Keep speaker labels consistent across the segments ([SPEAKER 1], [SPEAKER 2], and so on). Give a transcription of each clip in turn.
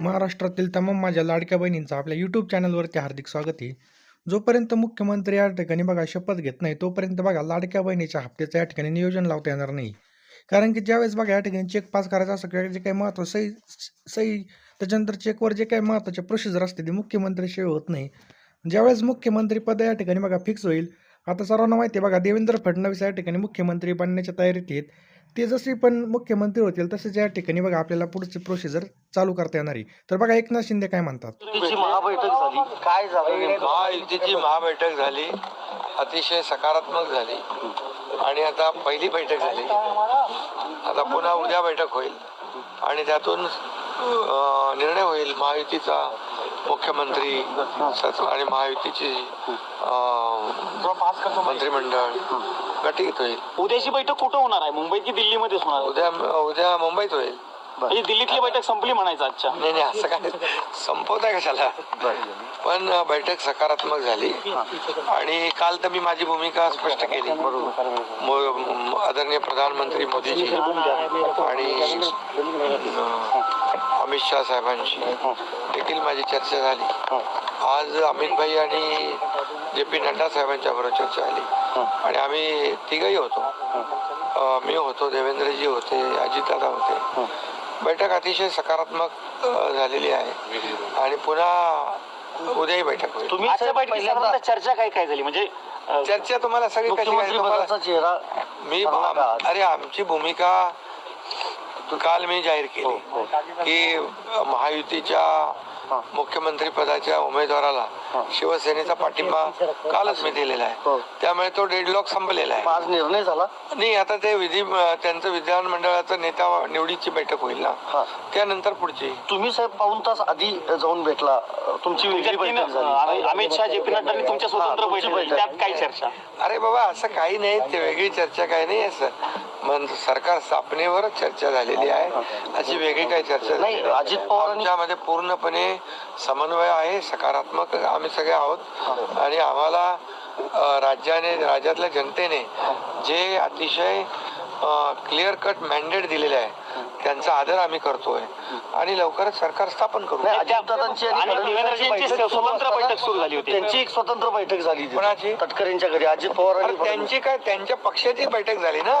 [SPEAKER 1] महाराष्ट्रातील तमाम माझ्या लाडक्या बहिणींचं आपल्या यूट्यूब चॅनलवरती हार्दिक स्वागत आहे. जोपर्यंत मुख्यमंत्री या ठिकाणी बघा शपथ घेत नाही तोपर्यंत बघा लाडक्या बहिणीच्या हप्त्याचं या ठिकाणी नियोजन लावता येणार नाही. कारण की ज्यावेळेस बघा या ठिकाणी चेक पास करायचा असं किंवा जे काही महत्त्व सही सही त्याच्यानंतर चेकवर जे काही महत्त्वाचे प्रोसिजर असते ते मुख्यमंत्रीशिवाय होत नाही. ज्यावेळेस मुख्यमंत्री पद या ठिकाणी बघा फिक्स होईल आता सर्वांना माहिती आहे बघा देवेंद्र फडणवीस या ठिकाणी मुख्यमंत्री बनण्याच्या तयारीत आहेत. ते जसे पण मुख्यमंत्री होतील तसेच या ठिकाणी बघा आपल्याला पुढची प्रोसिजर चालू करता येणार आहे. तर बघा एकनाथ शिंदे काय म्हणतात?
[SPEAKER 2] महाबैठक झाली. काय झालं?
[SPEAKER 3] महायुतीची महाबैठक झाली? अतिशय सकारात्मक झाली. आणि आता पहिली बैठक झाली. आता पुन्हा उद्या बैठक होईल. आणि त्यातून निर्णय होईल महायुतीचा मुख्यमंत्री आणि महायुतीची मंत्रिमंडळ. गटीत होईल.
[SPEAKER 4] उद्याची बैठक कुठं होणार आहे? मुंबईत की दिल्लीमध्येच होणार?
[SPEAKER 3] उद्या उद्या मुंबईत होईल.
[SPEAKER 4] म्हणजे दिल्लीतली बैठक संपली म्हणायचं आजच्या.
[SPEAKER 3] नाही नाही असं काय संपवताय कशाला? पण बैठक सकारात्मक झाली. आणि काल तर मी माझी भूमिका स्पष्ट केली. आदरणीय प्रधानमंत्री मोदीजी आणि अमित शहा साहेबांशी. देखील माझी चर्चा झाली. आज अमित भाई आणि जे पी नड्डा साहेबांच्या बरोबर चर्चा झाली. आणि आम्ही तिघही होतो. मी होतो देवेंद्रजी होते अजितदादा होते. बैठक अतिशय सकारात्मक अ, झालेली आहे. आणि पुन्हा उद्याही बैठक होईल.
[SPEAKER 2] तुम्ही
[SPEAKER 4] आजच्या
[SPEAKER 2] साहेब
[SPEAKER 4] बैठकीत
[SPEAKER 2] पहिल्यांदा
[SPEAKER 4] साधारणतः चर्चा काय काय झाली? म्हणजे अं,
[SPEAKER 3] चर्चा तुम्हाला सगळी कशी
[SPEAKER 2] मुख्यमंत्री
[SPEAKER 3] काय तुम्हाला
[SPEAKER 2] पदाचा चेहरा
[SPEAKER 3] मी
[SPEAKER 2] ठरला का आज?
[SPEAKER 3] अरे आमची भूमिका काल मी जाहीर केली की महायुतीच्या मुख्यमंत्री पदाच्या उमेदवाराला शिवसेनेचा पाठिंबा कालच मी दिलेला
[SPEAKER 2] हो.
[SPEAKER 3] आहे त्यामुळे तो डेडलॉक संपलेला आहे.
[SPEAKER 2] आज निर्णय झाला?
[SPEAKER 3] नाही आता ते विधी त्यांचं विधानमंडळाचं नेता निवडीची बैठक होईल ना.
[SPEAKER 2] हा.
[SPEAKER 3] त्यानंतर पुढची.
[SPEAKER 2] तुम्ही साहेब पाऊन तास आधी जाऊन भेटला. तुमची वेगळी
[SPEAKER 4] तुमच्या तीन,
[SPEAKER 2] बैठक झाली.
[SPEAKER 4] अं, अमित शहा जे पी नड्डांनी तुमच्या स्वतंत्र
[SPEAKER 2] हा,
[SPEAKER 4] बैठक झाली.
[SPEAKER 2] बैठक.
[SPEAKER 4] त्यात काय चर्चा.
[SPEAKER 3] अरे बाबा असं काही नाही. ते वेगळी चर्चा काही नाही असं. मन सरकार स्थापनेवरच चर्चा झालेली आहे. अशी वेगळी काही चर्चा
[SPEAKER 2] नाही, अजित पवार आणि-
[SPEAKER 3] आमच्यामध्ये पूर्णपणे समन्वय आहे सकारात्मक आम्ही सगळे आहोत. आणि आम्हाला राज्याने राज्यातल्या जनतेने जे अतिशय क्लिअर कट मॅन्डेट दिलेले आहे त्यांचा आदर आम्ही करतोय आणि लवकरच सरकार स्थापन करू
[SPEAKER 2] नाही आणि
[SPEAKER 4] आणि देवेंद्रजींची स्वतंत्र बैठक सुरू झाली होती.
[SPEAKER 2] त्यांची एक स्वतंत्र बैठक झाली.
[SPEAKER 3] कोणाची?
[SPEAKER 2] तटकरेंच्या घरी अजित पवार आणि
[SPEAKER 3] अरे
[SPEAKER 2] फडणवीस.
[SPEAKER 3] त्यांची काय त्यांच्या पक्षाची बैठक झाली ना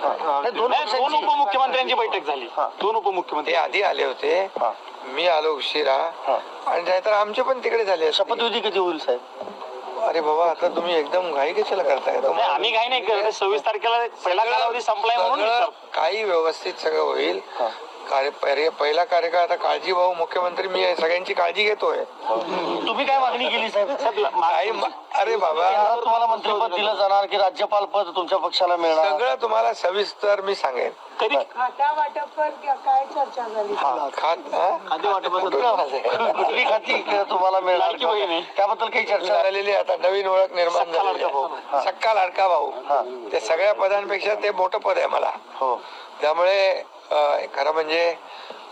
[SPEAKER 2] नाही, दोन
[SPEAKER 4] नाही, दोन
[SPEAKER 2] पक्षांची
[SPEAKER 4] उपमुख्यमंत्र्यांची बैठक झाली
[SPEAKER 2] हा.
[SPEAKER 4] दोन
[SPEAKER 3] ते
[SPEAKER 4] उपमुख्यमंत्री
[SPEAKER 3] आधी आले होते
[SPEAKER 2] हा.
[SPEAKER 3] मी आलो उशिरा
[SPEAKER 2] हा.
[SPEAKER 3] आणि नाहीतर आमचे पण तिकडे झाले असते.
[SPEAKER 2] शपथविधी कधी होईल साहेब
[SPEAKER 3] अरे बाबा आता तुम्ही एकदम घाई कशाला करताय?
[SPEAKER 4] नाही आम्ही काही नाही करत. सव्वीस तारखेला पहिला कालावधी संपलाय म्हणून
[SPEAKER 3] सगळं काही व्यवस्थित सगळं होईल.
[SPEAKER 2] हा.
[SPEAKER 3] कार्य पहिले- पहिला कार्यकाळ आता काळजी भाऊ मुख्यमंत्री मी सगळ्यांची काळजी घेतोय.
[SPEAKER 2] तुम्ही काय मागणी केली साहेब?
[SPEAKER 4] साहेब, मा-
[SPEAKER 3] काही म- अरे बाबा
[SPEAKER 2] केंद्रात तुम्हाला मंत्रिपद दिलं जाणार की राज्यपाल पद तुमच्या पक्षाला मिळणार?
[SPEAKER 3] सगळं तुम्हाला सविस्तर मी सांगेन.
[SPEAKER 4] तरी
[SPEAKER 5] खाता वाटपवर काय? चर्चा झाली?
[SPEAKER 3] खात हा?
[SPEAKER 4] खाते वाटपाचं
[SPEAKER 3] कुठलं आवाज आहे?
[SPEAKER 2] कुठली खाती तुम्हाला मिळणार
[SPEAKER 4] लाडकी बहीण आहे.
[SPEAKER 2] त्याबद्दल काही चर्चा? झाली
[SPEAKER 3] झालेली आता नवीन ओळख निर्माण
[SPEAKER 4] सक्का
[SPEAKER 3] झालेली
[SPEAKER 4] लाडका भाऊ.
[SPEAKER 3] आहे. सक्का लाडका भाऊ.
[SPEAKER 2] हा.
[SPEAKER 3] ते सगळ्या पदांपेक्षा ते मोठं पद आहे मला.
[SPEAKER 2] हो.
[SPEAKER 3] त्यामुळे अ, खरं म्हणजे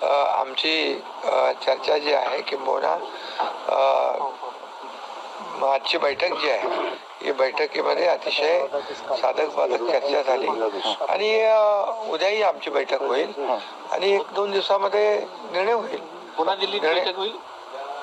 [SPEAKER 3] अ, आमची अ, चर्चा जी आहे किंबहुना अ, आजची बैठक जी आहे ही बैठकीमध्ये अतिशय साधक बाधक चर्चा झाली. आणि उद्याही आमची बैठक होईल. आणि एक दोन दिवसामध्ये निर्णय होईल.
[SPEAKER 4] पुन्हा दिल्लीत
[SPEAKER 3] निर्णय-
[SPEAKER 4] बैठक होईल?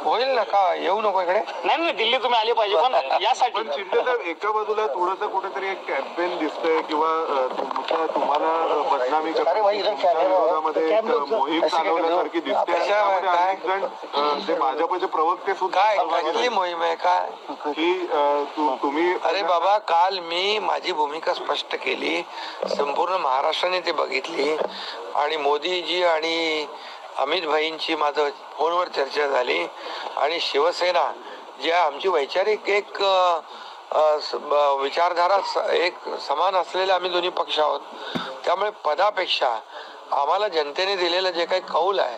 [SPEAKER 3] होईल ना का? येऊ नको इकडे.
[SPEAKER 4] नाही नाही दिल्ली तुम्ही आले पाहिजे पण यासाठी.
[SPEAKER 6] पण शिंदे साहेब एका बाजूला थोडंसं कुठेतरी एक कॅम्पेन दिसतंय किंवा अ, तुमच्या तुम्हाला अ, बदनामी
[SPEAKER 2] अरे भाई,
[SPEAKER 6] करण्याची
[SPEAKER 2] इधर camera हो.
[SPEAKER 6] विरोधामध्ये एक
[SPEAKER 2] camera
[SPEAKER 6] अ, मोहीम
[SPEAKER 2] काय
[SPEAKER 6] चालवण्यासारखी? दिसते आणि त्यामध्ये
[SPEAKER 3] काय?
[SPEAKER 6] अनेक जण अ, जे भाजपचे प्रवक्ते सुद्धा
[SPEAKER 3] काय?
[SPEAKER 6] सहभागी
[SPEAKER 3] कसली. मोहीम आहे काय?
[SPEAKER 6] की अ, तु- तुम्ही
[SPEAKER 3] अरे बाबा काल मी माझी भूमिका स्पष्ट केली. संपूर्ण महाराष्ट्राने ते बघितली. आणि मोदीजी आणि अमित भाईंची माझं फोनवर चर्चा झाली. आणि शिवसेना जी आहे आमची वैचारिक एक विचारधारा स- एक समान असलेले आम्ही दोन्ही पक्ष आहोत. त्यामुळे पदापेक्षा आम्हाला जनतेने दिलेलं जे काही कौल आहे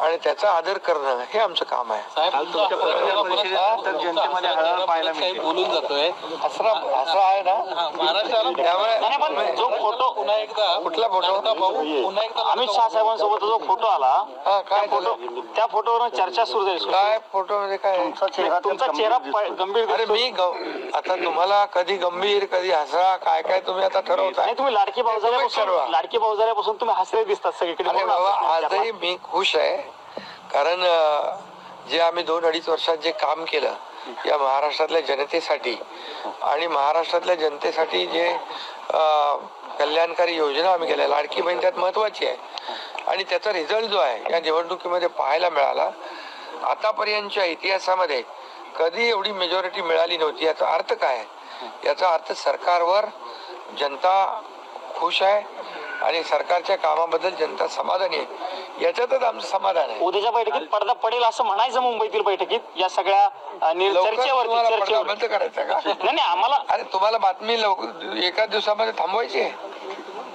[SPEAKER 3] आणि त्याचा आदर करणं हे आमचं काम आहे.
[SPEAKER 4] जनतेमध्ये हळहळ पाहायला मिळते. बोलून जातोय.
[SPEAKER 3] असं असं आहे ना. त्यामुळे
[SPEAKER 4] जो फोटो पुन्हा एकदा
[SPEAKER 3] कुठला फोटो?
[SPEAKER 4] पुन्हा एकदा अमित शहा साहेबांसोबत जो फोटो आला
[SPEAKER 3] काय
[SPEAKER 4] त्या फोटो त्या फोटोवर चर्चा सुरू झाली.
[SPEAKER 3] काय फोटो मध्ये काय?
[SPEAKER 2] तुमचा चेहरा
[SPEAKER 4] तुमचा
[SPEAKER 2] एकदम
[SPEAKER 4] चेहरा
[SPEAKER 2] गंभीर
[SPEAKER 3] अरे. मी ग- आता तुम्हाला कधी गंभीर कधी हसरा काय काय तुम्ही आता ठरवताय?
[SPEAKER 4] नाही तुम्ही लाडकी भाऊ लाडकी भाऊ झाल्यापासून तुम्ही हसरे दिसतात सगळीकडे.
[SPEAKER 3] आजही मी खुश आहे.
[SPEAKER 7] कारण जे आम्ही दोन अडीच वर्षात जे काम केलं या महाराष्ट्रातल्या जनतेसाठी आणि महाराष्ट्रातल्या जनतेसाठी जे कल्याणकारी योजना आम्ही केल्या लाडकी बहीण त्यात महत्वाची आहे आणि त्याचा रिझल्ट जो आहे या निवडणुकीमध्ये पाहायला मिळाला आतापर्यंतच्या इतिहासामध्ये कधी एवढी मेजॉरिटी मिळाली नव्हती याचा अर्थ काय आहे? याचा अर्थ सरकारवर जनता खुश आहे आणि सरकारच्या कामाबद्दल जनता समाधानी आहे. याच्यातच आमचं समाधान आहे.
[SPEAKER 4] उद्याच्या बैठकीत पडदा पडेल असं म्हणायचं मुंबईतील बैठकीत या सगळ्या अ, नि-
[SPEAKER 7] लवकर
[SPEAKER 4] चर्चेवरती
[SPEAKER 7] तुम्हाला पडदा
[SPEAKER 4] चर्चेवर.
[SPEAKER 7] बंद करायचा का?
[SPEAKER 4] नाही नाही आम्हाला
[SPEAKER 7] अरे तुम्हाला बातमी लवकर एका दिवसामध्ये थांबवायची आहे.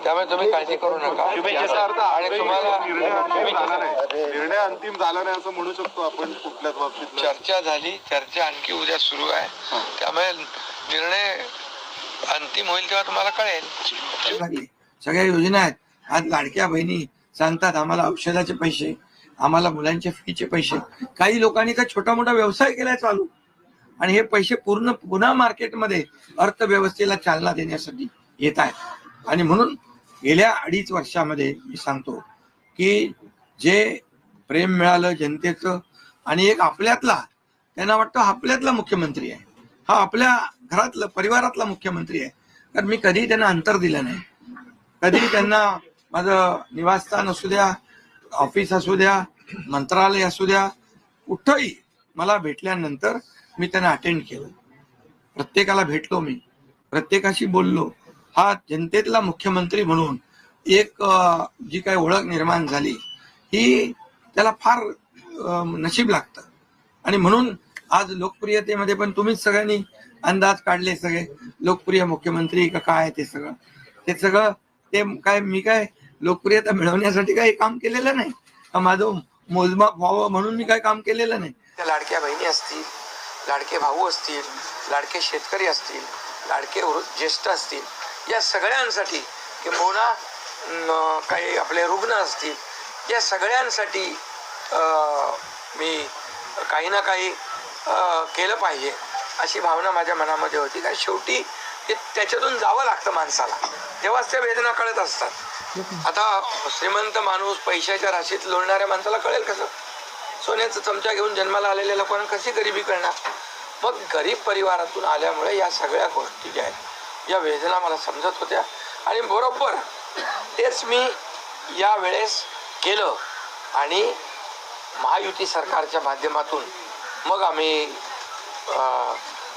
[SPEAKER 7] त्यामुळे तुम्ही काळजी करू नका.
[SPEAKER 6] याचा अर्थ
[SPEAKER 7] आणि तुम्हाला
[SPEAKER 6] निर्णय अंतिम झाला नाही निर्णय अंतिम झाला नाही असं म्हणू शकतो आपण कुठल्याच बाबतीत.
[SPEAKER 7] चर्चा झाली. चर्चा आणखी उद्या सुरू आहे. त्यामुळे निर्णय अंतिम होईल तेव्हा तुम्हाला कळेल.
[SPEAKER 3] लागले सगळ्या योजना आहेत. आज लाडक्या बहिणी सांगतात आम्हाला औषधाचे पैसे आम्हाला मुलांच्या फीचे पैसे. काही लोकांनी तर छोटा मोठा व्यवसाय केलाय चालू? आणि हे पैसे पूर्ण पुन्हा मार्केटमध्ये अर्थव्यवस्थेला चालना देण्यासाठी येत आहेत. आणि म्हणून गेल्या अडीच वर्षामध्ये मी सांगतो की जे प्रेम मिळालं जनतेचं आणि एक आपल्यातला त्यांना वाटतं आपल्यातला मुख्यमंत्री आहे. हा आपल्या घरातलं परिवारातला मुख्यमंत्री आहे. कारण मी कधी त्यांना अंतर दिलं नाही. कधी त्यांना माझं निवासस्थान असू द्या ऑफिस असू द्या मंत्रालय असू द्या कुठंही मला भेटल्यानंतर मी त्यांना अटेंड केलं. प्रत्येकाला भेटलो मी. प्रत्येकाशी बोललो. हा जनतेतला मुख्यमंत्री म्हणून एक जी काही ओळख निर्माण झाली ही त्याला फार नशीब लागतं. आणि म्हणून आज लोकप्रियतेमध्ये पण तुम्हीच सगळ्यांनी अंदाज काढले सगळे. लोकप्रिय मुख्यमंत्री का काय ते सगळं. ते सगळं ते काय मी काय लोकप्रियता मिळवण्यासाठी काही काम केलेलं नाही? माझं मोजमाप व्हावं म्हणून मी काय काम केलेलं नाही? त्या लाडक्या बहिणी असतील लाडके भाऊ असतील लाडके शेतकरी असतील लाडके वृद्ध ज्येष्ठ असतील या सगळ्यांसाठी किंबहुना काही आपले रुग्ण असतील या सगळ्यांसाठी मी काही ना काही अं, केलं पाहिजे अशी भावना माझ्या मनामध्ये होती. कारण शेवटी ते त्याच्यातून जावं लागतं माणसाला. तेव्हाच त्या वेदना कळत असतात. आता श्रीमंत माणूस पैशाच्या राशीत लोळणाऱ्या माणसाला कळेल कसं? सोन्याचा चमचा घेऊन जन्माला आलेल्या लोकांना कशी गरिबी करणार? मग गरीब परिवारातून आल्यामुळे या सगळ्या गोष्टी ज्या आहेत या वेदना मला समजत होत्या. आणि बरोबर तेच मी या वेळेस केलं. आणि महायुती सरकारच्या माध्यमातून मग आम्ही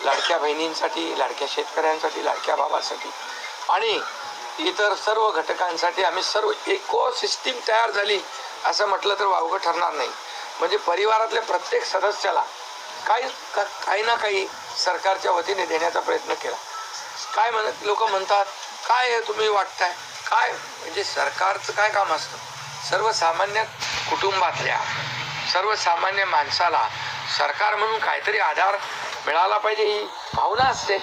[SPEAKER 3] लाडक्या बहिणींसाठी लाडक्या शेतकऱ्यांसाठी लाडक्या बाबासाठी. आणि इतर सर्व घटकांसाठी आम्ही सर्व इको सिस्टीम तयार झाली असं म्हटलं तर वावगं ठरणार नाही. म्हणजे परिवारातल्या प्रत्येक सदस्याला काही का- काही ना काही सरकारच्या वतीने देण्याचा प्रयत्न केला. काय म्हणत लोक म्हणतात काय हे तुम्ही वाटताय? काय? म्हणजे सरकारचं काय काम असतं? सर्वसामान्य कुटुंबातल्या सर्वसामान्य माणसाला सरकार म्हणून काहीतरी आधार मिळाला पाहिजे ही भावना असते.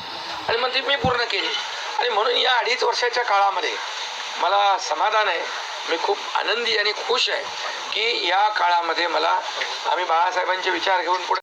[SPEAKER 3] आणि मग ती मी पूर्ण केली. आणि म्हणून या अडीच वर्षाच्या काळामध्ये मला समाधान आहे. मी खूप आनंदी आणि खुश आहे की या काळामध्ये मला आम्ही बाळासाहेबांचे विचार घेऊन पुढे